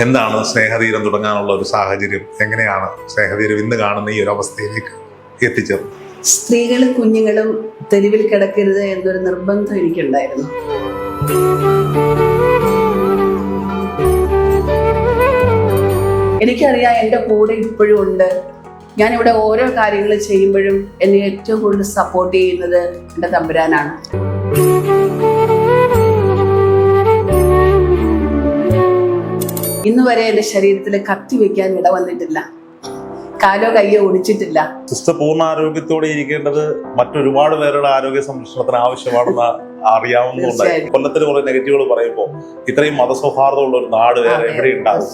എന്താണ് സ്നേഹതീരം തുടങ്ങാനുള്ള ഒരു സാഹചര്യം? എങ്ങനെയാണ് സ്നേഹതീരം ഇന്ന് കാണുന്ന ഈ ഒരു അവസ്ഥയിലേക്ക് എത്തിച്ചത് സ്ത്രീകളും കുഞ്ഞുങ്ങളും തെരുവിൽ കിടക്കരുത് എന്നൊരു നിർബന്ധം എനിക്കുണ്ടായിരുന്നു. എനിക്കറിയാം എന്റെ കൂടെ ഇപ്പോഴും ഉണ്ട്. ഞാനിവിടെ ഓരോ കാര്യങ്ങൾ ചെയ്യുമ്പോഴും എന്നെ ഏറ്റവും കൂടുതൽ സപ്പോർട്ട് ചെയ്യുന്നത് എന്റെ തമ്പുരാനാണ്. ഇന്ന് വരെ എന്റെ ശരീരത്തിൽ കത്തി വെക്കാൻ ഇട വന്നിട്ടില്ല. കാലോ കയ്യോ ഒടിച്ചിട്ടില്ല. സിസ്റ്റർ പൂർണ ആരോഗ്യത്തോടെ ഇരിക്കേണ്ടത് മറ്റൊരുപാട് പേരുടെ ആരോഗ്യ സംരക്ഷണത്തിന് ആവശ്യമാണെന്ന് അറിയാവുന്നതുകൊണ്ടായി. കൊല്ലത്തിന് കുറെ നെഗറ്റീവുകൾ പറയുമ്പോൾ ഇത്രയും മതസൗഹാർദ്ദമുള്ള ഒരു നാട് വേറെ എവിടെ ഉണ്ടാകും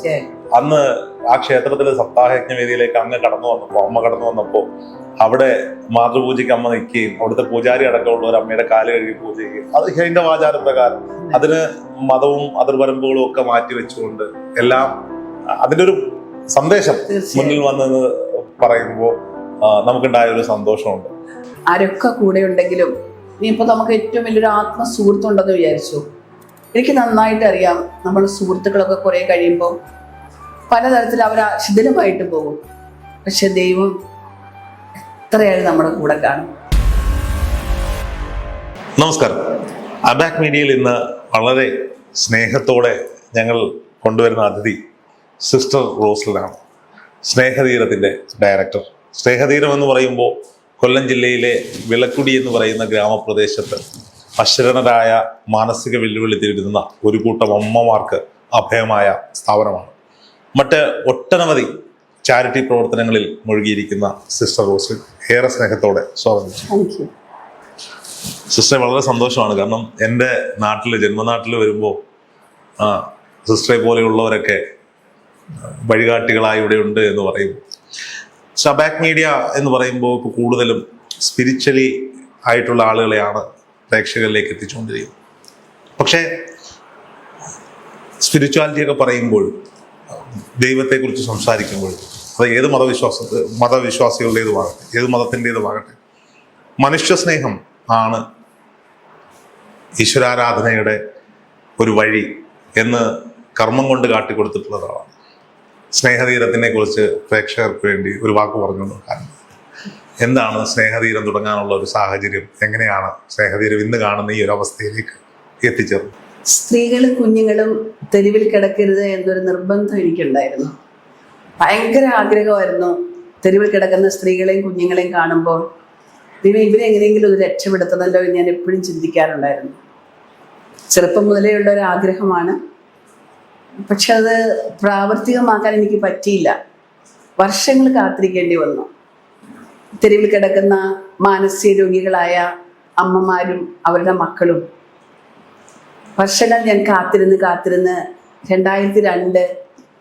അന്ന് ആ ക്ഷേത്രത്തിലെ സപ്താഹയജ്ഞവേദിയിലേക്ക് അങ്ങ് കടന്നു വന്നപ്പോ അമ്മ കടന്നു വന്നപ്പോ അവിടെ മാതൃപൂജയ്ക്ക് അമ്മ നിൽക്കുകയും അവിടുത്തെ പൂജാരി അടക്കമുള്ള ഒരു അമ്മയുടെ കാൽ കഴുകി പൂജ ചെയ്യുകയും അത് ഹൈന്ദവ ആചാര പ്രകാരം അതിന് മതവും അതിർവരമ്പുകളും ഒക്കെ മാറ്റി വെച്ചുകൊണ്ട് എല്ലാം അതിന്റെ ഒരു സന്ദേശം മുന്നിൽ വന്നെന്ന് പറയുമ്പോൾ നമുക്കുണ്ടായ ഒരു സന്തോഷമുണ്ട്. ആരൊക്കെ കൂടെ ഉണ്ടെങ്കിലും ഇനിയിപ്പോൾ നമുക്ക് ഏറ്റവും വലിയൊരു ആത്മ സുഹൃത്തുണ്ടെന്ന് വിചാരിച്ചു. എനിക്ക് നന്നായിട്ട് അറിയാം നമ്മൾ സുഹൃത്തുക്കളൊക്കെ കുറേ കഴിയുമ്പോൾ പലതരത്തിൽ അവർ ശിഥിലമായിട്ട് പോകും. പക്ഷെ ദൈവം എത്രയായാലും നമ്മുടെ കൂടെ കാണും. നമസ്കാരം. അബാക് മീഡിയയിൽ ഇന്ന് വളരെ സ്നേഹത്തോടെ ഞങ്ങൾ കൊണ്ടുവരുന്ന അതിഥി സിസ്റ്റർ റോസ്ലിനാണ് സ്നേഹതീരത്തിന്റെ ഡയറക്ടർ. സ്നേഹതീരം എന്ന് പറയുമ്പോൾ കൊല്ലം ജില്ലയിലെ വിളക്കുടി എന്ന് പറയുന്ന ഗ്രാമപ്രദേശത്ത് അശരണരായ മാനസിക വെല്ലുവിളി നേരിടുന്ന ഒരു കൂട്ടം അമ്മമാർക്ക് അഭയമായ സ്ഥാപനമാണ്. മറ്റ് ഒട്ടനവധി ചാരിറ്റി പ്രവർത്തനങ്ങളിൽ മുഴുകിയിരിക്കുന്ന സിസ്റ്റർ റോസ് ഏറെ സ്നേഹത്തോടെ സ്വാഗതം. സിസ്റ്ററെ വളരെ സന്തോഷമാണ്. കാരണം എന്റെ നാട്ടിൽ ജന്മനാട്ടിൽ വരുമ്പോൾ ആ സിസ്റ്ററെ പോലെയുള്ളവരൊക്കെ വഴികാട്ടികളായി ഇവിടെ ഉണ്ട് എന്ന് പറയും. ഷബാക് മീഡിയ എന്ന് പറയുമ്പോൾ ഇപ്പോൾ കൂടുതലും സ്പിരിച്വലി ആയിട്ടുള്ള ആളുകളെയാണ് പ്രേക്ഷകരിലേക്ക് എത്തിച്ചുകൊണ്ടിരിക്കുന്നത്. പക്ഷേ സ്പിരിച്വാലിറ്റി ഒക്കെ പറയുമ്പോൾ ദൈവത്തെക്കുറിച്ച് സംസാരിക്കുമ്പോൾ അത് ഏത് മതവിശ്വാസ മതവിശ്വാസികളുടേതുമാകട്ടെ ഏത് മതത്തിന്റെതുമാകട്ടെ മനുഷ്യസ്നേഹം ആണ് ഈശ്വരാരാധനയുടെ ഒരു വഴി എന്ന് കർമ്മം കൊണ്ട് കാട്ടിക്കൊടുത്തിട്ടുള്ളതാണ് സ്നേഹതീരത്തിനെ കുറിച്ച് പ്രേക്ഷകർക്ക് വേണ്ടി ഒരു വാക്ക് പറഞ്ഞുകൊണ്ട് കാരണം എന്താണ് സ്നേഹതീരം തുടങ്ങാനുള്ള ഒരു സാഹചര്യം? എങ്ങനെയാണ് സ്നേഹതീരം ഇന്ന് കാണുന്ന ഈ ഒരു അവസ്ഥയിലേക്ക് എത്തിച്ചേർന്നത്? സ്ത്രീകളും കുഞ്ഞുങ്ങളും തെരുവിൽ കിടക്കരുത് എന്നൊരു നിർബന്ധം എനിക്കുണ്ടായിരുന്നു. ഭയങ്കര ആഗ്രഹമായിരുന്നു തെരുവിൽ കിടക്കുന്ന സ്ത്രീകളെയും കുഞ്ഞുങ്ങളെയും കാണുമ്പോൾ പിന്നെ ഇവരെ എങ്ങനെയെങ്കിലും ഒരു രക്ഷപ്പെടുത്തണമല്ലോ എന്ന് ഞാൻ എപ്പോഴും ചിന്തിക്കാറുണ്ടായിരുന്നു. ചെറുപ്പം മുതലേ ഉള്ള ഒരു ആഗ്രഹമാണ് പക്ഷെ അത് പ്രാവർത്തികമാക്കാൻ എനിക്ക് പറ്റിയില്ല. വർഷങ്ങൾ കാത്തിരിക്കേണ്ടി വന്നു. തെരുവിൽ കിടക്കുന്ന മാനസിക രോഗികളായ അമ്മമാരും അവരുടെ മക്കളും. വർഷങ്ങൾ ഞാൻ കാത്തിരുന്ന് കാത്തിരുന്ന് രണ്ടായിരത്തി രണ്ട്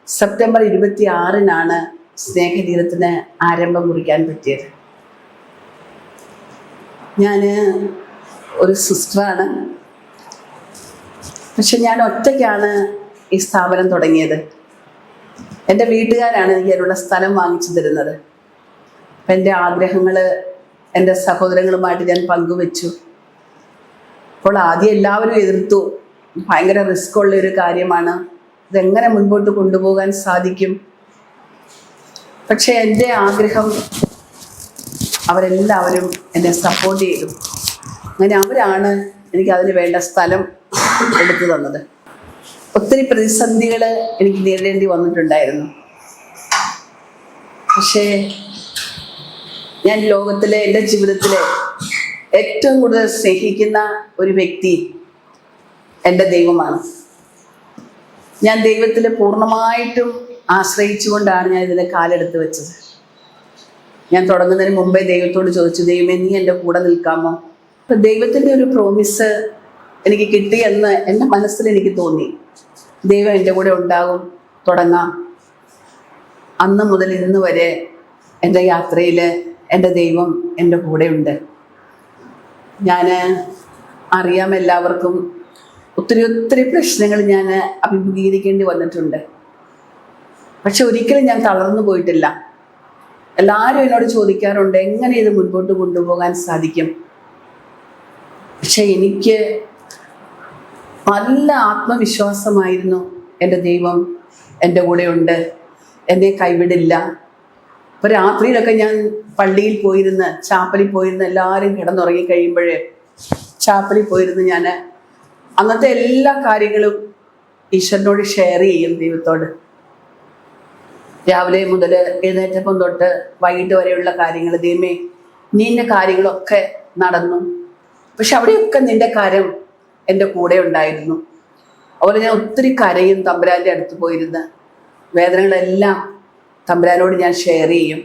സെപ്റ്റംബർ ഇരുപത്തി ആറിനാണ് സ്നേഹതീരത്തിന് ആരംഭം കുറിക്കാൻ പറ്റിയത്. ഞാൻ ഒരു സിസ്റ്ററാണ്. പക്ഷെ ഞാൻ ഒറ്റയ്ക്കാണ് ഈ സ്ഥാപനം തുടങ്ങിയത്. എന്റെ വീട്ടുകാരാണ് എനിക്ക് അതിനുള്ള സ്ഥലം വാങ്ങിച്ചു തരുന്നത്. അപ്പം എന്റെ ആഗ്രഹങ്ങൾ എന്റെ സഹോദരങ്ങളുമായിട്ട് ഞാൻ പങ്കുവെച്ചു. അപ്പോൾ ആദ്യം എല്ലാവരും എതിർത്തു. ഭയങ്കര റിസ്ക് ഉള്ള ഒരു കാര്യമാണ്. ഇതെങ്ങനെ മുൻപോട്ട് കൊണ്ടുപോകാൻ സാധിക്കും? പക്ഷേ എന്റെ ആഗ്രഹം അവരെല്ലാവരും എന്നെ സപ്പോർട്ട് ചെയ്തു. അങ്ങനെ അവരാണ് എനിക്ക് അതിന് വേണ്ട സ്ഥലം എടുത്തു തന്നത്. ഒത്തിരി പ്രതിസന്ധികൾ എനിക്ക് നേരിടേണ്ടി വന്നിട്ടുണ്ടായിരുന്നു. പക്ഷേ ഞാൻ ലോകത്തിലെ എന്റെ ജീവിതത്തിലെ ഏറ്റവും കൂടുതൽ സ്നേഹിക്കുന്ന ഒരു വ്യക്തി എന്റെ ദൈവമാണ്. ഞാൻ ദൈവത്തിൽ പൂർണമായിട്ടും ആശ്രയിച്ചുകൊണ്ടാണ് ഞാൻ ഇതിനെ കാലെടുത്ത് വെച്ചത്. ഞാൻ തുടങ്ങുന്നതിന് മുമ്പേ ദൈവത്തോട് ചോദിച്ചു ദൈവമേ നീ എന്റെ കൂടെ നിൽക്കാമോ? ദൈവത്തിന്റെ ഒരു പ്രോമിസ് എനിക്ക് കിട്ടിയെന്ന് എന്റെ മനസ്സിൽ എനിക്ക് തോന്നി. ദൈവം എന്റെ കൂടെ ഉണ്ടാകും തുടങ്ങാം. അന്ന് മുതൽ ഇന്ന് വരെ എന്റെ യാത്രയിൽ എന്റെ ദൈവം എന്റെ കൂടെയുണ്ട്. ഞാൻ അറിയാം എല്ലാവർക്കും ഒത്തിരി ഒത്തിരി പ്രശ്നങ്ങൾ ഞാൻ അഭിമുഖീകരിക്കേണ്ടി വന്നിട്ടുണ്ട്. പക്ഷെ ഒരിക്കലും ഞാൻ തളർന്നു പോയിട്ടില്ല. എല്ലാവരും എന്നോട് ചോദിക്കാറുണ്ട് എങ്ങനെ ഇത് മുൻപോട്ട് കൊണ്ടുപോകാൻ സാധിക്കും? പക്ഷെ എനിക്ക് നല്ല ആത്മവിശ്വാസമായിരുന്നു എന്റെ ദൈവം എന്റെ കൂടെയുണ്ട്. എന്നെ കൈവിടില്ല. ഇപ്പൊ രാത്രിയിലൊക്കെ ഞാൻ പള്ളിയിൽ പോയിരുന്ന് ചാപ്പലിൽ പോയിരുന്ന് എല്ലാവരും കിടന്നുറങ്ങി കഴിയുമ്പോഴേ ചാപ്പലിൽ പോയിരുന്ന് ഞാൻ അന്നത്തെ എല്ലാ കാര്യങ്ങളും ഈശ്വരനോട് ഷെയർ ചെയ്യും ദൈവത്തോട്. രാവിലെ മുതൽ എഴുന്നേറ്റപ്പം തൊട്ട് വൈകിട്ട് വരെയുള്ള കാര്യങ്ങൾ ദൈവമേ നിന്റെ കാര്യങ്ങളൊക്കെ നടന്നു. പക്ഷെ അവിടെയൊക്കെ നിന്റെ കാര്യം എന്റെ കൂടെ ഉണ്ടായിരുന്നു. അതുപോലെ ഞാൻ ഒത്തിരി കരയും തമ്പുരാന്റെ അടുത്ത് പോയിരുന്ന് വേദനകളെല്ലാം തമ്പുരാനോട് ഞാൻ ഷെയർ ചെയ്യും.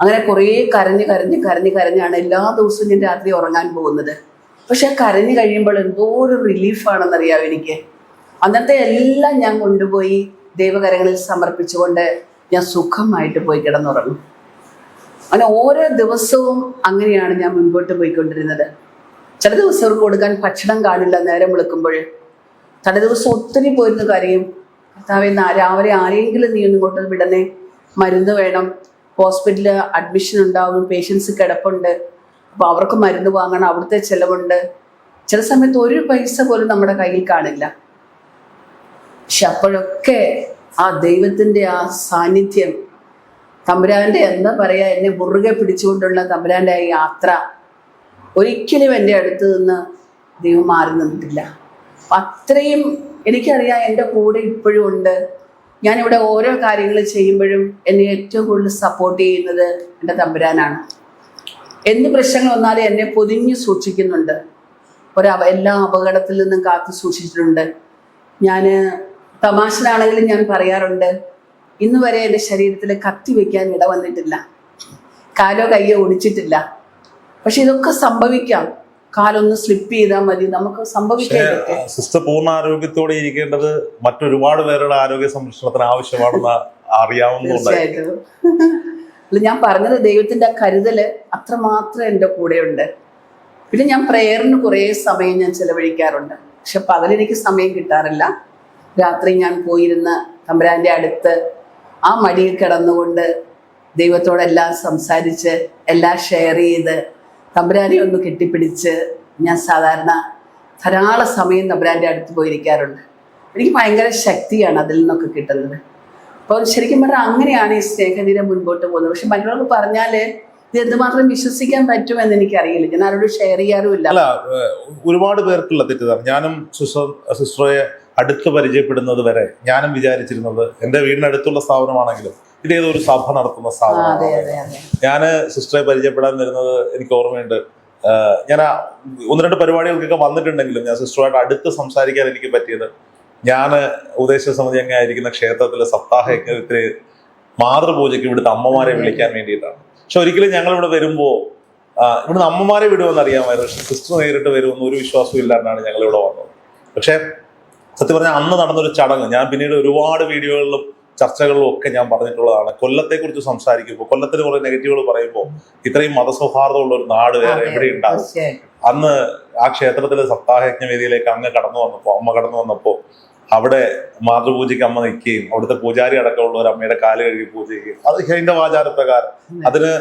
അങ്ങനെ കുറേ കരഞ്ഞ് കരഞ്ഞ് കരഞ്ഞ് കരഞ്ഞാണ് എല്ലാ ദിവസവും ഞാൻ രാത്രി ഉറങ്ങാൻ പോകുന്നത്. പക്ഷെ കരഞ്ഞു കഴിയുമ്പോൾ എന്തോ ഒരു റിലീഫാണെന്നറിയാം എനിക്ക്? അന്നത്തെ എല്ലാം ഞാൻ കൊണ്ടുപോയി ദൈവകരങ്ങളിൽ സമർപ്പിച്ചുകൊണ്ട് ഞാൻ സുഖമായിട്ട് പോയി കിടന്നുറങ്ങും. അങ്ങനെ ഓരോ ദിവസവും അങ്ങനെയാണ് ഞാൻ മുൻപോട്ട് പോയിക്കൊണ്ടിരുന്നത്. ചില ദിവസം അവർക്ക് കൊടുക്കാൻ ഭക്ഷണം കാണില്ല നേരം വിളിക്കുമ്പോൾ. തലേ ദിവസം ഒത്തിരി പോയിരുന്ന കാര്യം കർത്താവെ രാവിലെ ആരെങ്കിലും നീ ഇങ്ങോട്ട് വിടണേ. മരുന്ന് വേണം. ഹോസ്പിറ്റലിൽ അഡ്മിഷൻ ഉണ്ടാവും പേഷ്യൻസ് കിടപ്പുണ്ട്. അപ്പോൾ അവർക്ക് മരുന്ന് വാങ്ങണം അവിടുത്തെ ചിലവുണ്ട്. ചില സമയത്ത് ഒരു പൈസ പോലും നമ്മുടെ കയ്യിൽ കാണില്ല. പക്ഷെ അപ്പോഴൊക്കെ ആ ദൈവത്തിന്റെ ആ സാന്നിധ്യം തമ്പുരാന്റെ എന്താ പറയാ എന്നെ മുറുകെ പിടിച്ചുകൊണ്ടുള്ള തമ്പുരാന്റെ ആ യാത്ര ഒരിക്കലും എന്റെ അടുത്ത് നിന്ന് ദൈവം മാറി നിന്നിട്ടില്ല. അത്രയും എനിക്കറിയാം എന്റെ കൂടെ ഇപ്പോഴും ഉണ്ട്. ഞാനിവിടെ ഓരോ കാര്യങ്ങൾ ചെയ്യുമ്പോഴും എന്നെ ഏറ്റവും കൂടുതൽ സപ്പോർട്ട് ചെയ്യുന്നത് എന്റെ തമ്പുരാനാണ്. എന്ത് പ്രശ്നങ്ങൾ വന്നാലും എന്നെ പൊതിഞ്ഞു സൂക്ഷിക്കുന്നുണ്ട്. ഒരു എല്ലാ അപകടത്തിൽ നിന്നും കാത്തു സൂക്ഷിച്ചിട്ടുണ്ട്. ഞാൻ തമാശനാണെങ്കിലും ഞാൻ പറയാറുണ്ട് ഇന്ന് വരെ എന്റെ ശരീരത്തിൽ കത്തി വയ്ക്കാൻ ഇട വന്നിട്ടില്ല കാലോ കയ്യോ ഒടിച്ചിട്ടില്ല. പക്ഷെ ഇതൊക്കെ സംഭവിക്കാം. കാലൊന്ന് സ്ലിപ്പ് ചെയ്താൽ മതി. നമുക്ക് സംഭവിക്കാം. സിസ്റ്റർ പൂർണ ആരോഗ്യത്തോടെ ഇരിക്കേണ്ടത് മറ്റൊരുപാട് പേരുടെ ആരോഗ്യ സംരക്ഷണത്തിന് ആവശ്യമാണെന്ന് അറിയാവുന്ന ഞാൻ പറഞ്ഞത് ദൈവത്തിന്റെ ആ കരുതൽ അത്രമാത്രം എന്റെ കൂടെയുണ്ട്. പിന്നെ ഞാൻ പ്രേയറിന് കുറേ സമയം ഞാൻ ചെലവഴിക്കാറുണ്ട്. പക്ഷെ പകലെനിക്ക് സമയം കിട്ടാറില്ല. രാത്രി ഞാൻ പോയിരുന്ന തമ്പുരാന്റെ അടുത്ത് ആ മടിയിൽ കിടന്നുകൊണ്ട് ദൈവത്തോടെല്ലാം സംസാരിച്ച് എല്ലാം ഷെയർ ചെയ്ത് തമ്പുരാനെ ഒന്ന് കെട്ടിപ്പിടിച്ച് ഞാൻ സാധാരണ ധാരാളം സമയം തമ്പുരാന്റെ അടുത്ത് പോയിരിക്കാറുണ്ട്. എനിക്ക് ഭയങ്കര ശക്തിയാണ് അതിൽ നിന്നൊക്കെ കിട്ടുന്നത്. അപ്പോൾ ശരിക്കും പറഞ്ഞാൽ അങ്ങനെയാണ് ഈ സ്നേഹനിര മുൻപോട്ട് പോകുന്നത്. പക്ഷെ മറ്റുള്ളവർക്ക് പറഞ്ഞാൽ ഇത് എന്തുമാത്രം വിശ്വസിക്കാൻ പറ്റുമെന്ന് എനിക്കറിയില്ല. ഞാൻ ആരോടും ഷെയർ ചെയ്യാറുമില്ല. അല്ല ഒരുപാട് പേർക്കുള്ള തെറ്റിദ്ധാരണ. ഞാനും സിസ്റ്ററെ അടുത്ത് പരിചയപ്പെടുന്നത് വരെ ഞാനും വിചാരിച്ചിരുന്നത് എന്റെ വീടിനടുത്തുള്ള സ്ഥാപനമാണെങ്കിലും ഇതേതോ ഒരു സഭ നടത്തുന്ന സ്ഥാപനമാണ്. ഞാൻ സിസ്റ്ററെ പരിചയപ്പെടാൻ വരുന്നത് എനിക്ക് ഓർമ്മയുണ്ട്. ഞാൻ ഒന്ന് രണ്ട് പരിപാടികൾക്കൊക്കെ വന്നിട്ടുണ്ടെങ്കിലും ഞാൻ സിസ്റ്ററുമായിട്ട് അടുത്ത് സംസാരിക്കാൻ എനിക്ക് പറ്റിയത് ഞാൻ ഉപദേശ സമിതി അംഗമായിരിക്കുന്ന ക്ഷേത്രത്തിലെ സപ്താഹ യജ്ഞത്തിലെ മാതൃപൂജയ്ക്ക് ഇവിടുത്തെ അമ്മമാരെ വിളിക്കാൻ വേണ്ടിയിട്ടാണ്. പക്ഷെ ഒരിക്കലും ഞങ്ങൾ ഇവിടെ വരുമ്പോ ഇവിടുന്ന് അമ്മമാരെ വിടുമെന്ന് അറിയാമായിരുന്നു. പക്ഷെ സിസ്റ്റർ നേരിട്ട് വരുമെന്ന് ഒരു വിശ്വാസവും ഇല്ലാണ്ടാണ് ഞങ്ങൾ ഇവിടെ വന്നത്. പക്ഷെ സത്യം പറഞ്ഞാൽ അന്ന് നടന്നൊരു ചടങ്ങ് ഞാൻ പിന്നീട് ഒരുപാട് വീഡിയോകളിലും ചർച്ചകളിലും ഒക്കെ ഞാൻ പറഞ്ഞിട്ടുള്ളതാണ്. കൊല്ലത്തെക്കുറിച്ച് സംസാരിക്കുമ്പോൾ കൊല്ലത്തിന് കുറെ നെഗറ്റീവുകൾ പറയുമ്പോൾ ഇത്രയും മതസൗഹാർദ്ദമുള്ള ഒരു നാട് വേറെ എവിടെ ഉണ്ടാകും അന്ന് ആ ക്ഷേത്രത്തിലെ സപ്താഹയജ്ഞ വേദിയിലേക്ക് അങ്ങ് കടന്നു വന്നപ്പോൾ അമ്മ കടന്നു വന്നപ്പോൾ അവിടെ മാതൃപൂജയ്ക്ക് അമ്മ നിൽക്കുകയും അവിടുത്തെ പൂജാരി അടക്കമുള്ള ഒരു അമ്മയുടെ കാൽ കഴുകി പൂജ ചെയ്യുകയും അത് ഹൈന്ദവ ആചാരപ്രകാരം. അതിന്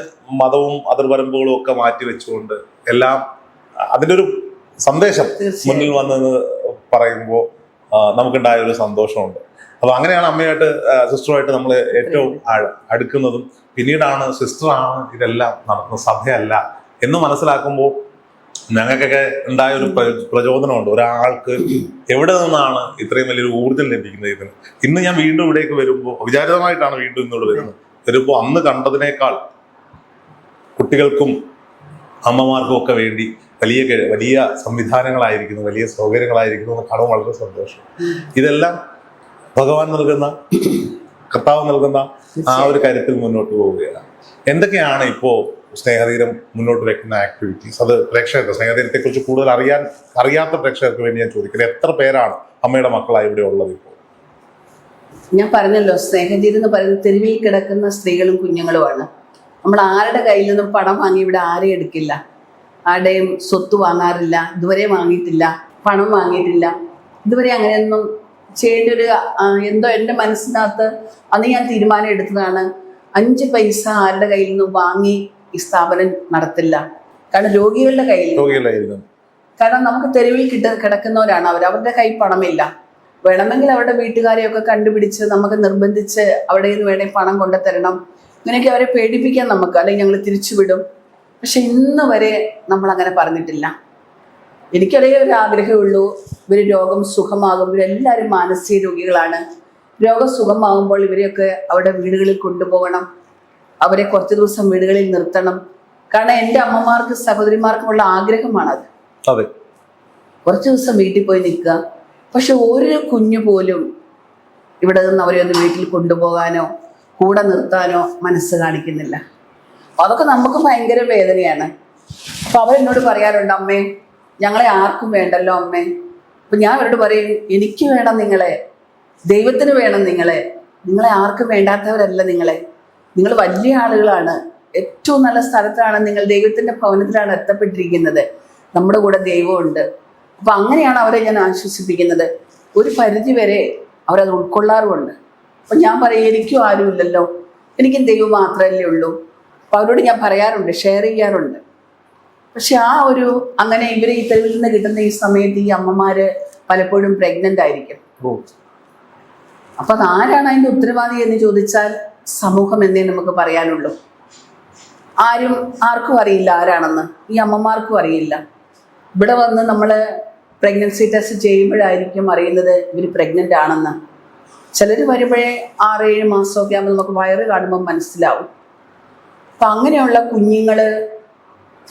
മതവും അതിർവരമ്പുകളും ഒക്കെ മാറ്റി വെച്ചുകൊണ്ട് എല്ലാം അതിന്റെ ഒരു സന്ദേശം മുന്നിൽ വന്നെന്ന് പറയുമ്പോൾ നമുക്കുണ്ടായ ഒരു സന്തോഷമുണ്ട്. അപ്പൊ അങ്ങനെയാണ് അമ്മയായിട്ട് സിസ്റ്ററുമായിട്ട് നമ്മൾ ഏറ്റവും അടുക്കുന്നതും. പിന്നീടാണ് സിസ്റ്ററാണ് ഇതെല്ലാം നടത്തുന്ന സഭയല്ല എന്ന് മനസ്സിലാക്കുമ്പോൾ ഞങ്ങൾക്കൊക്കെ ഉണ്ടായ ഒരു പ്ര- പ്രചോദനമുണ്ട്. ഒരാൾക്ക് എവിടെ നിന്നാണ് ഇത്രയും വലിയൊരു ഊർജം ലഭിക്കുന്നത് ഇതിന്? ഇന്ന് ഞാൻ വീണ്ടും ഇവിടേക്ക് വരുമ്പോൾ വിചാരിതമായിട്ടാണ് വീണ്ടും ഇന്നോട് വരുന്നത്. വരുമ്പോൾ അന്ന് കണ്ടതിനേക്കാൾ കുട്ടികൾക്കും അമ്മമാർക്കും ഒക്കെ വേണ്ടി വലിയ വലിയ സംവിധാനങ്ങളായിരിക്കുന്നു വലിയ സൗകര്യങ്ങളായിരിക്കുന്നു എന്ന് കാണുമ്പോൾ വളരെ സന്തോഷം. ഇതെല്ലാം ഭഗവാൻ നൽകുന്ന കർത്താവ് നൽകുന്ന ആ ഒരു കാര്യത്തിൽ മുന്നോട്ട് പോവുകയാണ്. എന്തൊക്കെയാണ് ഇപ്പോ സ്നേഹതീരം മുന്നോട്ട് വെക്കുന്ന ആക്ടിവിറ്റീസ് അത് പ്രേക്ഷകർക്ക് സ്നേഹതീരത്തെ കുറിച്ച് കൂടുതൽ അറിയാൻ അറിയാത്ത പ്രേക്ഷകർക്ക് വേണ്ടി ഞാൻ ചോദിക്കുന്നത് എത്ര പേരാണ് അമ്മയുടെ മക്കളായി ഇവിടെ ഉള്ളത് ഇപ്പോൾ ഞാൻ പറഞ്ഞല്ലോ സ്നേഹതീരം എന്ന് പറയുന്നത് തെരുവിൽ കിടക്കുന്ന സ്ത്രീകളും കുഞ്ഞുങ്ങളുമാണ്. നമ്മൾ ആരുടെ കയ്യിൽ നിന്നും പണം വാങ്ങി ഇവിടെ ആരെയും എടുക്കില്ല. ആരുടെയും സ്വത്ത് വാങ്ങാറില്ല ഇതുവരെ വാങ്ങിയിട്ടില്ല പണം വാങ്ങിയിട്ടില്ല ഇതുവരെ അങ്ങനെയൊന്നും ചെയ്യേണ്ട ഒരു എന്തോ എന്റെ മനസ്സിനകത്ത് അന്ന് ഞാൻ തീരുമാനം എടുത്തതാണ്. അഞ്ച് പൈസ ആരുടെ കയ്യിൽ നിന്ന് വാങ്ങി ഈ സ്ഥാപനം നടത്തില്ല. കാരണം രോഗികളുടെ കയ്യിൽ. കാരണം നമുക്ക് തെരുവിൽ കിട്ട കിടക്കുന്നവരാണ് അവർ. അവരുടെ കൈ പണമില്ല. വേണമെങ്കിൽ അവരുടെ വീട്ടുകാരെയൊക്കെ കണ്ടുപിടിച്ച് നമുക്ക് നിർബന്ധിച്ച് അവിടെ നിന്ന് വേണേൽ പണം കൊണ്ടു തരണം ഇങ്ങനെയൊക്കെ അവരെ പേടിപ്പിക്കാൻ നമുക്ക്. അല്ലെങ്കിൽ ഞങ്ങൾ തിരിച്ചുവിടും. പക്ഷെ ഇന്ന് വരെ നമ്മൾ അങ്ങനെ പറഞ്ഞിട്ടില്ല. എനിക്കൊരേ ഒരു ആഗ്രഹമേ ഉള്ളൂ. ഇവർ രോഗം സുഖമാകും. ഇവരെല്ലാവരും മാനസിക രോഗികളാണ്. രോഗം സുഖമാകുമ്പോൾ ഇവരെയൊക്കെ അവിടെ വീടുകളിൽ കൊണ്ടുപോകണം. അവരെ കുറച്ച് ദിവസം വീടുകളിൽ നിർത്തണം. കാരണം എന്റെ അമ്മമാർക്ക് സഹോദരിമാർക്കുമുള്ള ആഗ്രഹമാണത്. അത്. കുറച്ച് ദിവസം വീട്ടിൽ പോയി നിൽക്കുക. പക്ഷെ ഒരു കുഞ്ഞു പോലും ഇവിടെ നിന്ന് അവരെ ഒന്ന് വീട്ടിൽ കൊണ്ടുപോകാനോ കൂടെ നിർത്താനോ മനസ്സ് കാണിക്കുന്നില്ല. അതൊക്കെ നമുക്ക് ഭയങ്കര വേദനയാണ്. അപ്പൊ അവരെന്നോട് പറയാറുണ്ട് അമ്മേ ഞങ്ങളെ ആർക്കും വേണ്ടല്ലോ അമ്മേ. അപ്പൊ ഞാൻ അവരോട് പറയും എനിക്ക് വേണം നിങ്ങളെ. ദൈവത്തിന് വേണം നിങ്ങളെ. നിങ്ങളെ ആർക്കും വേണ്ടാത്തവരല്ല നിങ്ങളെ. നിങ്ങൾ വലിയ ആളുകളാണ്. ഏറ്റവും നല്ല സ്ഥലത്താണ് നിങ്ങൾ ദൈവത്തിന്റെ ഭവനത്തിലാണ് എത്തപ്പെട്ടിരിക്കുന്നത്. നമ്മുടെ കൂടെ ദൈവമുണ്ട്. അപ്പൊ അങ്ങനെയാണ് അവരെ ഞാൻ ആശ്വസിപ്പിക്കുന്നത്. ഒരു പരിധി വരെ അവരത് ഉൾക്കൊള്ളാറുമുണ്ട്. അപ്പൊ ഞാൻ പറയും എനിക്കും ആരുമില്ലല്ലോ. എനിക്കും ദൈവം മാത്രമല്ലേ ഉള്ളൂ. അപ്പൊ അവരോട് ഞാൻ പറയാറുണ്ട് ഷെയർ ചെയ്യാറുണ്ട്. പക്ഷെ ആ ഒരു അങ്ങനെ ഇവരെ ഈ തെരുവിൽ നിന്ന് കിട്ടുന്ന ഈ സമയത്ത് ഈ അമ്മമാര് പലപ്പോഴും പ്രഗ്നന്റ് ആയിരിക്കും. അപ്പൊ അതാരാണ് ആരാണ് അതിന്റെ ഉത്തരവാദി എന്ന് ചോദിച്ചാൽ സമൂഹം എന്നേ നമുക്ക് പറയാനുള്ളൂ. ആരും ആർക്കും അറിയില്ല ആരാണെന്ന്. ഈ അമ്മമാർക്കും അറിയില്ല. ഇവിടെ വന്ന് നമ്മൾ പ്രഗ്നൻസി ടെസ്റ്റ് ചെയ്യുമ്പോഴായിരിക്കും അറിയുന്നത് ഇവർ പ്രഗ്നന്റ് ആണെന്ന്. ചിലർ വരുമ്പോഴേ ആറ് ഏഴ് മാസമൊക്കെ ആകുമ്പോൾ നമുക്ക് വയറ് കാണുമ്പോൾ മനസ്സിലാവും. അപ്പം അങ്ങനെയുള്ള കുഞ്ഞുങ്ങൾ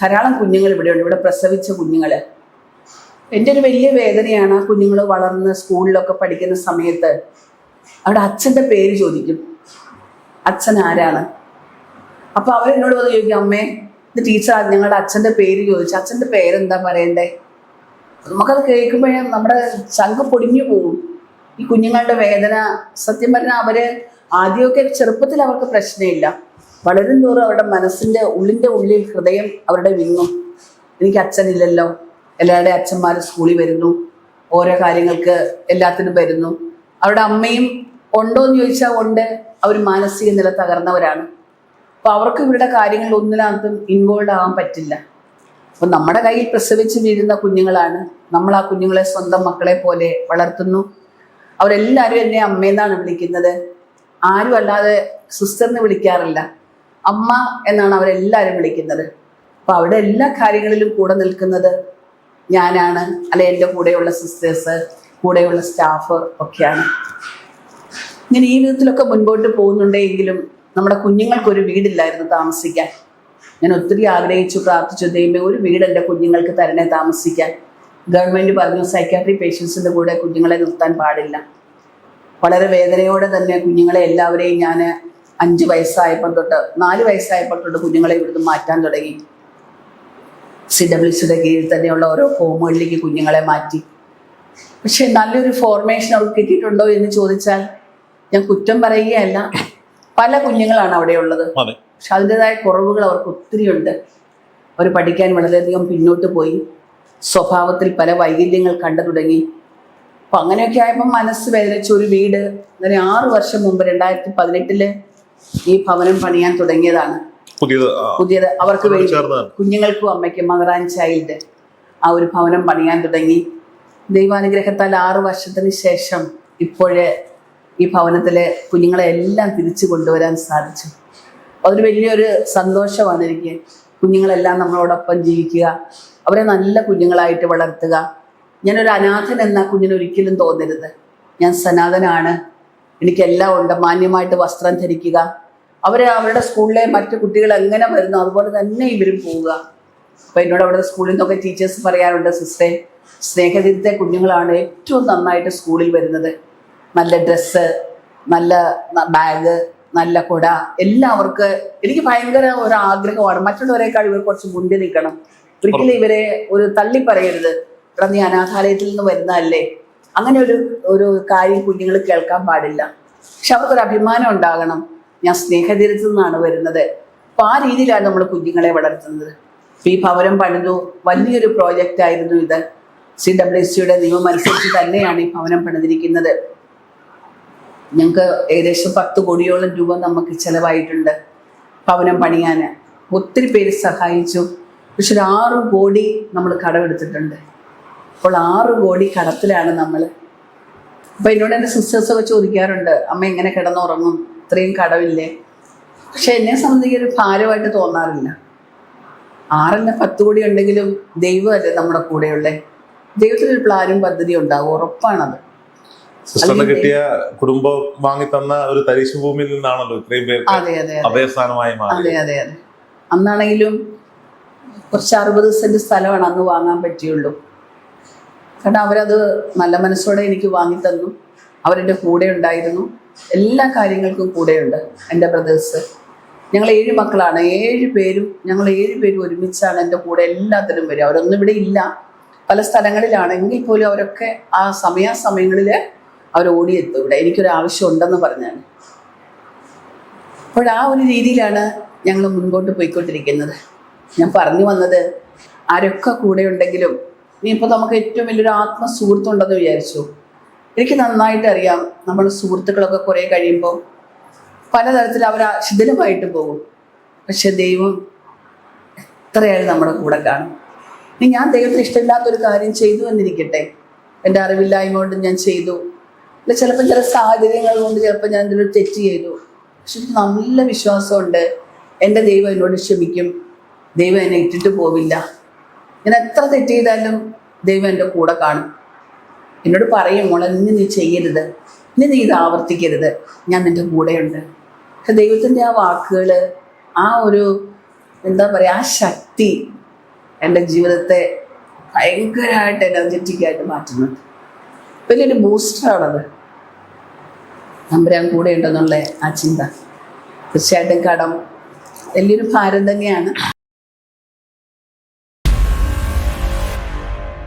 ധാരാളം കുഞ്ഞുങ്ങൾ ഇവിടെയുണ്ട്. ഇവിടെ പ്രസവിച്ച കുഞ്ഞുങ്ങൾ എന്റെ ഒരു വലിയ വേദനയാണ് ആ കുഞ്ഞുങ്ങൾ വളർന്ന് സ്കൂളിലൊക്കെ പഠിക്കുന്ന സമയത്ത് അവിടെ അച്ഛന്റെ പേര് ചോദിക്കും. അച്ഛൻ ആരാണ്? അപ്പോൾ അവരെന്നോട് വന്ന് ചോദിക്കും അമ്മേ ഇത് ടീച്ചർ ഞങ്ങളുടെ അച്ഛന്റെ പേര് ചോദിച്ചു. അച്ഛന്റെ പേരെന്താ പറയണ്ടേ? നമുക്കത് കേൾക്കുമ്പോഴേ നമ്മുടെ ചങ്ക് പൊടിഞ്ഞു പോകും. ഈ കുഞ്ഞുങ്ങളുടെ വേദന സത്യം പറഞ്ഞാൽ അവർ ആദ്യമൊക്കെ ചെറുപ്പത്തിൽ അവർക്ക് പ്രശ്നമില്ല. വളരും തോറും അവരുടെ മനസ്സിന്റെ ഉള്ളിന്റെ ഉള്ളിൽ ഹൃദയം അവരുടെ വിങ്ങും. എനിക്ക് അച്ഛനില്ലല്ലോ. എല്ലാവരുടെ അച്ഛന്മാർ സ്കൂളിൽ വരുന്നു. ഓരോ കാര്യങ്ങൾക്ക് എല്ലാത്തിനും വരുന്നു. അവരുടെ അമ്മയും ഉണ്ടോ എന്ന് ചോദിച്ചാൽ ഉണ്ട്. അവർ മാനസിക നില തകർന്നവരാണ്. അപ്പോൾ അവർക്ക് ഇവരുടെ കാര്യങ്ങളിൽ ഒന്നിനകത്തും ഇൻവോൾവ് ആവാൻ പറ്റില്ല. അപ്പൊ നമ്മുടെ കയ്യിൽ പ്രസവിച്ച് വീഴുന്ന കുഞ്ഞുങ്ങളാണ്. നമ്മൾ ആ കുഞ്ഞുങ്ങളെ സ്വന്തം മക്കളെ പോലെ വളർത്തുന്നു. അവരെല്ലാവരും എന്നെ അമ്മയെന്നാണ് വിളിക്കുന്നത്. ആരും അല്ലാതെ സിസ്റ്ററിന് വിളിക്കാറില്ല. അമ്മ എന്നാണ് അവരെല്ലാവരും വിളിക്കുന്നത്. അപ്പൊ അവിടെ എല്ലാ കാര്യങ്ങളിലും കൂടെ നിൽക്കുന്നത് ഞാനാണ് അല്ലെ എന്റെ കൂടെയുള്ള സിസ്റ്റേഴ്സ് കൂടെയുള്ള സ്റ്റാഫ് ഒക്കെയാണ്. ഇങ്ങനെ ഈ വിധത്തിലൊക്കെ മുൻപോട്ട് പോകുന്നുണ്ടെങ്കിലും നമ്മുടെ കുഞ്ഞുങ്ങൾക്കൊരു വീടില്ലായിരുന്നു താമസിക്കാൻ. ഞാൻ ഒത്തിരി ആഗ്രഹിച്ചു പ്രാർത്ഥിച്ചു ദൈവമേ ഒരു വീട് എന്റെ കുഞ്ഞുങ്ങൾക്ക് തരണേ താമസിക്കാൻ. ഗവൺമെന്റ് പറഞ്ഞു സൈക്കാട്രി പേഷ്യൻസിന്റെ കൂടെ കുഞ്ഞുങ്ങളെ നിർത്താൻ പാടില്ല. വളരെ വേദനയോടെ തന്നെ കുഞ്ഞുങ്ങളെ എല്ലാവരെയും ഞാൻ അഞ്ച് വയസ്സായപ്പോൾ തൊട്ട് നാല് വയസ്സായപ്പോൾ തൊട്ട് കുഞ്ഞുങ്ങളെ ഇവിടുന്ന് മാറ്റാൻ തുടങ്ങി. സി ഡബ്ല്യു സിയുടെ കീഴിൽ തന്നെയുള്ള ഓരോ ഹോമുകളിലേക്ക് കുഞ്ഞുങ്ങളെ മാറ്റി. പക്ഷെ നല്ലൊരു ഫോർമേഷൻ അവർക്ക് കിട്ടിയിട്ടുണ്ടോ എന്ന് ചോദിച്ചാൽ ഞാൻ കുറ്റം പറയുകയല്ല. പല കുഞ്ഞുങ്ങളാണ് അവിടെ ഉള്ളത്. പക്ഷെ അതിന്റെതായ കുറവുകൾ അവർക്ക് ഒത്തിരിയുണ്ട് അവർ പഠിക്കാൻ വളരെയധികം പിന്നോട്ട് പോയി. സ്വഭാവത്തിൽ പല വൈകല്യങ്ങൾ കണ്ടു തുടങ്ങി. അപ്പം അങ്ങനെയൊക്കെ ആയപ്പോൾ മനസ്സ് വേദനിച്ച ഒരു വീട്. അങ്ങനെ ആറു വർഷം മുമ്പ് രണ്ടായിരത്തി പതിനെട്ടിൽ ഈ ഭവനം പണിയാൻ തുടങ്ങിയതാണ്. പുതിയത് പുതിയത് അവർക്ക് വേണ്ടി കുഞ്ഞുങ്ങൾക്കും അമ്മയ്ക്കും മദർ ആൻഡ് ചൈൽഡ് ആ ഒരു ഭവനം പണിയാൻ തുടങ്ങി. ദൈവാനുഗ്രഹത്താൽ ആറു വർഷത്തിന് ശേഷം ഇപ്പോഴേ ഈ ഭവനത്തിലെ കുഞ്ഞുങ്ങളെ എല്ലാം തിരിച്ചു കൊണ്ടുവരാൻ സാധിച്ചു. അതൊരു വലിയൊരു സന്തോഷമാണ് എനിക്ക് കുഞ്ഞുങ്ങളെല്ലാം നമ്മളോടൊപ്പം ജീവിക്കുക അവരെ നല്ല കുഞ്ഞുങ്ങളായിട്ട് വളർത്തുക. ഞാനൊരു അനാഥൻ എന്ന കുഞ്ഞിനൊരിക്കലും തോന്നരുത്. ഞാൻ സനാതനാണ്. എനിക്കെല്ലാം ഉണ്ട്. മാന്യമായിട്ട് വസ്ത്രം ധരിക്കുക. അവരെ അവരുടെ സ്കൂളിലെ മറ്റു കുട്ടികൾ എങ്ങനെ വരുന്നു അതുപോലെ തന്നെ ഇവരും പോവുക. അപ്പം എന്നോട് അവിടുത്തെ സ്കൂളിൽ നിന്നൊക്കെ ടീച്ചേഴ്സ് പറയാറുണ്ട് സിസ്റ്റേ സ്നേഹതീരത്തെ കുഞ്ഞുങ്ങളാണ് ഏറ്റവും നന്നായിട്ട് സ്കൂളിൽ വരുന്നത്. നല്ല ഡ്രസ്സ് നല്ല ബാഗ് നല്ല കുട എല്ലാവർക്ക് എനിക്ക് ഭയങ്കര ഒരു ആഗ്രഹമാണ്. മറ്റുള്ളവരെക്കാൾ ഇവർ കുറച്ച് മുന്നിൽ നിൽക്കണം. ഒരിക്കലും ഇവരെ ഒരു തള്ളി പറയരുത് ഇവിടെ നീ അനാഥാലയത്തിൽ നിന്ന് വരുന്നതല്ലേ? അങ്ങനെ ഒരു ഒരു കാര്യം കുഞ്ഞുങ്ങൾ കേൾക്കാൻ പാടില്ല. പക്ഷെ അവർക്കൊരു അഭിമാനം ഉണ്ടാകണം. ഞാൻ സ്നേഹതീരത്തു നിന്നാണ് വരുന്നത്. അപ്പൊ ആ രീതിയിലാണ് നമ്മൾ കുഞ്ഞുങ്ങളെ വളർത്തുന്നത്. ഈ ഭവനം പണിതു. വലിയൊരു പ്രോജക്റ്റ് ആയിരുന്നു ഇത്. സി ഡബ്ല്യു സിയുടെ നിയമം അനുസരിച്ച് തന്നെയാണ് ഈ ഭവനം പണിതിരിക്കുന്നത്. ഞങ്ങൾക്ക് ഏകദേശം പത്ത് കോടിയോളം രൂപ നമുക്ക് ചിലവായിട്ടുണ്ട് ഭവനം പണിയാൻ ഒത്തിരി പേര് സഹായിച്ചു. പക്ഷെ ഒരു ആറ് കോടി നമ്മൾ കടമെടുത്തിട്ടുണ്ട്. അപ്പോൾ ആറ് കോടി കടത്തിലാണ് നമ്മൾ. അപ്പം എന്നോട് എന്റെ സിസ്റ്റേഴ്സൊക്കെ ചോദിക്കാറുണ്ട് അമ്മ എങ്ങനെ കിടന്നുറങ്ങും ഇത്രയും കടവില്ലേ? പക്ഷെ എന്നെ സംബന്ധിച്ച് ഒരു ഭാരമായിട്ട് തോന്നാറില്ല. ആറിന്റെ പത്ത് കോടി ഉണ്ടെങ്കിലും ദൈവമല്ലേ നമ്മുടെ കൂടെയുള്ളേ? ദൈവത്തിനൊരു പ്ലാനും പദ്ധതി ഉണ്ടാവും ഉറപ്പാണത്. സിസ്റ്ററിന് കിട്ടിയ കുടുംബം വാങ്ങി തന്ന ഒരു തരിശു ഭൂമിയിൽ നിന്നാണല്ലോ ഇത്രയും പേർക്ക് അതെ അഭയസ്ഥാനമായി അതെ അതെ അതെ. അന്നാണെങ്കിലും കുറച്ച് അറുപത് സെന്റ് സ്ഥലമാണ് അന്ന് വാങ്ങാൻ പറ്റിയുള്ളൂ. കാരണം അവരത് നല്ല മനസ്സോടെ എനിക്ക് വാങ്ങിത്തന്നു. അവരെന്റെ കൂടെ ഉണ്ടായിരുന്നു. എല്ലാ കാര്യങ്ങൾക്കും കൂടെയുണ്ട് എന്റെ ബ്രദേഴ്സ്. ഞങ്ങൾ ഏഴ് മക്കളാണ്. ഏഴ് പേരും ഞങ്ങൾ ഏഴ് പേരും ഒരുമിച്ചാണ് എന്റെ കൂടെ എല്ലാത്തിനും വരും അവരൊന്നും ഇവിടെ ഇല്ല. പല സ്ഥലങ്ങളിലാണ്. എങ്കിൽ പോലും അവരൊക്കെ ആ സമയാസമയങ്ങളിൽ അവർ ഓടിയെത്തും ഇവിടെ. എനിക്കൊരു ആവശ്യം ഉണ്ടെന്ന് പറഞ്ഞാൽ അപ്പോൾ ആ ഒരു രീതിയിലാണ് ഞങ്ങൾ മുൻപോട്ട് പോയിക്കൊണ്ടിരിക്കുന്നത്. ഞാൻ പറഞ്ഞു വന്നത് ആരൊക്കെ കൂടെ ഉണ്ടെങ്കിലും ഇനിയിപ്പോൾ നമുക്ക് ഏറ്റവും വലിയൊരു ആത്മസുഹൃത്തുണ്ടെന്ന് വിചാരിച്ചു. എനിക്ക് നന്നായിട്ട് അറിയാം നമ്മൾ സുഹൃത്തുക്കളൊക്കെ കുറേ കഴിയുമ്പോൾ പലതരത്തിൽ അവർ ശിഥിലമായിട്ട് പോകും. പക്ഷെ ദൈവം എത്രയായാലും നമ്മുടെ കൂടെ കാണും. ഇനി ഞാൻ ദൈവത്തിന് ഇഷ്ടമില്ലാത്തൊരു കാര്യം ചെയ്തു എന്നിരിക്കട്ടെ. എന്റെ അറിവില്ലായ്മ കൊണ്ട് ഞാൻ ചെയ്തു. അല്ല ചിലപ്പോൾ ചില സാഹചര്യങ്ങൾ കൊണ്ട് ചിലപ്പോൾ ഞാൻ എന്തെങ്കിലും തെറ്റ് ചെയ്തു. പക്ഷെ നല്ല വിശ്വാസമുണ്ട്. എന്റെ ദൈവം എന്നോട് ക്ഷമിക്കും. ദൈവം എന്നെ ഇട്ടിട്ട് പോവില്ല. ഞാൻ എത്ര തെറ്റ് ചെയ്താലും ദൈവം എന്റെ കൂടെ കാണും. എന്നോട് പറയും മോളെ ഇനി നീ ചെയ്യരുത്. ഇനി നീ ഇത് ആവർത്തിക്കരുത്. ഞാൻ നിന്റെ കൂടെയുണ്ട്. പക്ഷെ ദൈവത്തിന്റെ ആ വാക്കുകൾ ആ ഒരു എന്താ പറയുക ആ ശക്തി എന്റെ ജീവിതത്തെ ഭയങ്കരമായിട്ട് എനർജറ്റിക് ആയിട്ട് മാറ്റുന്നുണ്ട് വലിയൊരു ബൂസ്റ്ററാണത് നമ്പരാൻ കൂടെ ഉണ്ടെന്നുള്ള ആ ചിന്ത. തീർച്ചയായിട്ടും കടം. വലിയൊരു ഭാരം തന്നെയാണ്.